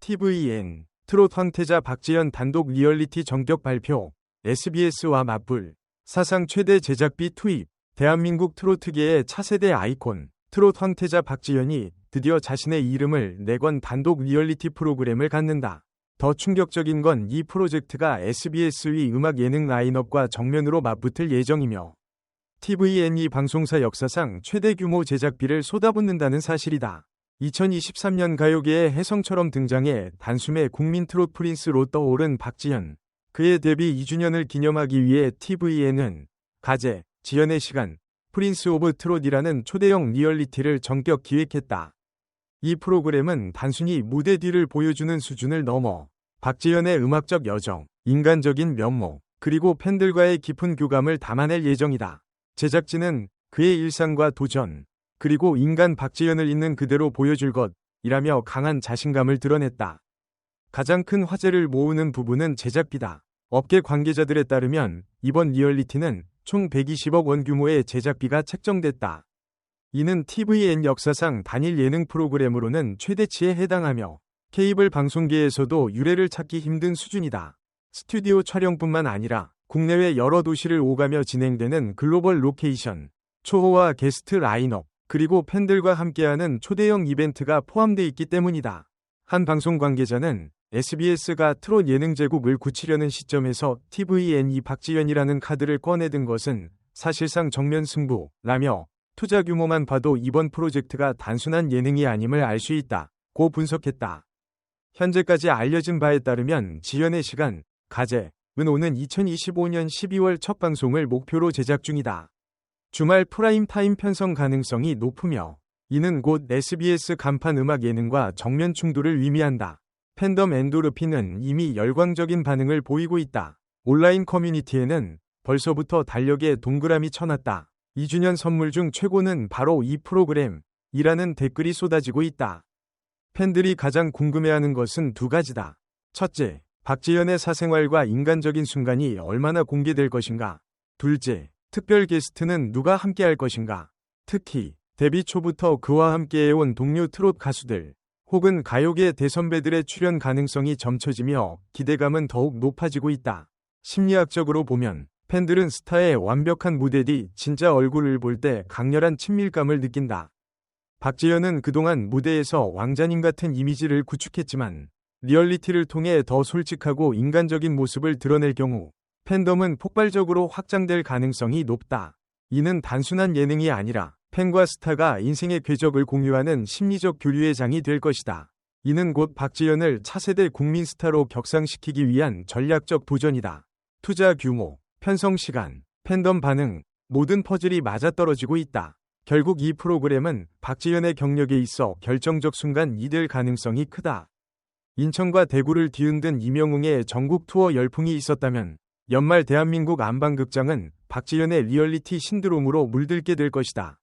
TVN 트롯 황태자 박지현 단독 리얼리티 정격 발표 SBS와 맞불 사상 최대 제작비 투입 대한민국 트로트계의 차세대 아이콘 트롯 황태자 박지현이 드디어 자신의 이름을 내건 단독 리얼리티 프로그램을 갖는다. 더 충격적인 건 이 프로젝트가 SBS 위 음악 예능 라인업과 정면으로 맞붙을 예정이며 TVN이 방송사 역사상 최대 규모 제작비를 쏟아붓는다는 사실이다. 2023년 가요계의 혜성처럼 등장해 단숨에 국민 트롯 프린스로 떠오른 박지현. 그의 데뷔 2주년을 기념하기 위해 TVN은 가제, 지연의 시간, 프린스 오브 트롯이라는 초대형 리얼리티를 전격 기획했다. 이 프로그램은 단순히 무대 뒤를 보여주는 수준을 넘어 박지현의 음악적 여정, 인간적인 면모, 그리고 팬들과의 깊은 교감을 담아낼 예정이다. 제작진은 그의 일상과 도전, 그리고 인간 박지현을 있는 그대로 보여줄 것이라며 강한 자신감을 드러냈다. 가장 큰 화제를 모으는 부분은 제작비다. 업계 관계자들에 따르면 이번 리얼리티는 총 120억 원 규모의 제작비가 책정됐다. 이는 TVN 역사상 단일 예능 프로그램으로는 최대치에 해당하며 케이블 방송계에서도 유례를 찾기 힘든 수준이다. 스튜디오 촬영뿐만 아니라 국내외 여러 도시를 오가며 진행되는 글로벌 로케이션, 초호화 게스트 라인업, 그리고 팬들과 함께하는 초대형 이벤트가 포함되어 있기 때문이다. 한 방송 관계자는 SBS가 트롯 예능 제국을 굳히려는 시점에서 TVN이 박지현이라는 카드를 꺼내든 것은 사실상 정면 승부라며 투자 규모만 봐도 이번 프로젝트가 단순한 예능이 아님을 알 수 있다. 고 분석했다. 현재까지 알려진 바에 따르면 지연의 시간, 가제, 은 오는 2025년 12월 첫 방송을 목표로 제작 중이다. 주말 프라임 타임 편성 가능성이 높으며 이는 곧 SBS 간판 음악 예능과 정면 충돌을 의미한다. 팬덤 엔도르핀은 이미 열광적인 반응을 보이고 있다. 온라인 커뮤니티에는 벌써부터 달력에 동그라미 쳐놨다. 2주년 선물 중 최고는 바로 이 프로그램 이라는 댓글이 쏟아지고 있다. 팬들이 가장 궁금해하는 것은 두 가지다. 첫째, 박지현의 사생활과 인간적인 순간이 얼마나 공개될 것인가. 둘째, 특별 게스트는 누가 함께할 것인가. 특히 데뷔 초부터 그와 함께해온 동료 트롯 가수들 혹은 가요계 대선배들의 출연 가능성이 점쳐지며 기대감은 더욱 높아지고 있다. 심리학적으로 보면 팬들은 스타의 완벽한 무대 뒤 진짜 얼굴을 볼 때 강렬한 친밀감을 느낀다. 박지현은 그동안 무대에서 왕자님 같은 이미지를 구축했지만 리얼리티를 통해 더 솔직하고 인간적인 모습을 드러낼 경우 팬덤은 폭발적으로 확장될 가능성이 높다. 이는 단순한 예능이 아니라 팬과 스타가 인생의 궤적을 공유하는 심리적 교류의 장이 될 것이다. 이는 곧 박지현을 차세대 국민 스타로 격상시키기 위한 전략적 도전이다. 투자 규모, 편성 시간, 팬덤 반응, 모든 퍼즐이 맞아떨어지고 있다. 결국 이 프로그램은 박지현의 경력에 있어 결정적 순간 이될 가능성이 크다. 인천과 대구를 뒤흔든 이명웅의 전국 투어 열풍이 있었다면 연말 대한민국 안방극장은 박지현의 리얼리티 신드롬으로 물들게 될 것이다.